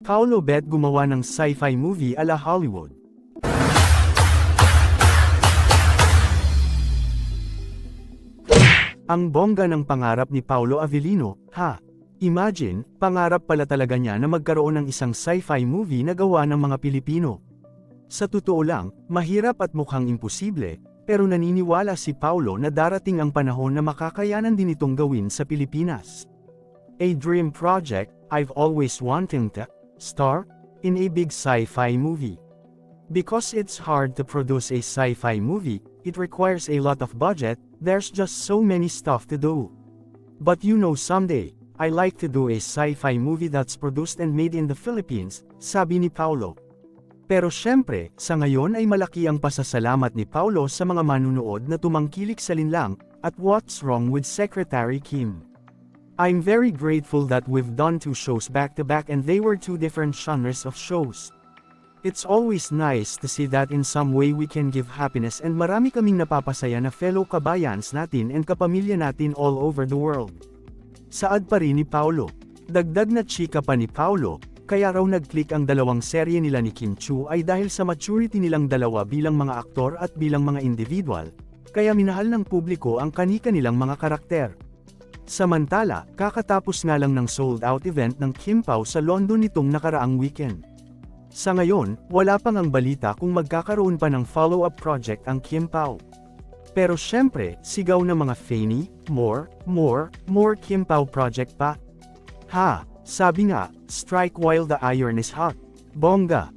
Paolo Bet gumawa ng sci-fi movie ala Hollywood. Ang bongga ng pangarap ni Paolo Avellino, ha? Imagine, pangarap pala talaga niya na magkaroon ng isang sci-fi movie na gawa ng mga Pilipino. Sa totoo lang, mahirap at mukhang imposible, pero naniniwala si Paulo na darating ang panahon na makakayanan din itong gawin sa Pilipinas. A dream project, I've always wanted to star in a big sci-fi movie. Because it's hard to produce a sci-fi movie, it requires a lot of budget, there's just so many stuff to do. But you know someday, I like to do a sci-fi movie that's produced and made in the Philippines, sabi ni Paulo. Pero syempre, sa ngayon ay malaki ang pasasalamat ni Paulo sa mga manunood na tumangkilik sa linlang, at what's wrong with Secretary Kim. I'm very grateful that we've done two shows back to back and they were two different genres of shows. It's always nice to see that in some way we can give happiness and marami kaming napapasaya na fellow kabayans natin and kapamilya natin all over the world. Saad pa rin ni Paulo. Dagdag na chika pa ni Paulo, kaya raw nag-click ang dalawang serye nila ni Kim Chu ay dahil sa maturity nilang dalawa bilang mga aktor at bilang mga individual, kaya minahal ng publiko ang kanika-nilang mga karakter. Samantala, kakatapos nga lang ng sold-out event ng Kim Pao sa London nitong nakaraang weekend. Sa ngayon, wala pang ang balita kung magkakaroon pa ng follow-up project ang Kim Pao. Pero syempre, sigaw ng mga Fanny, more, more, more Kim Pao project pa. Ha, sabi nga, strike while the iron is hot. Bongga.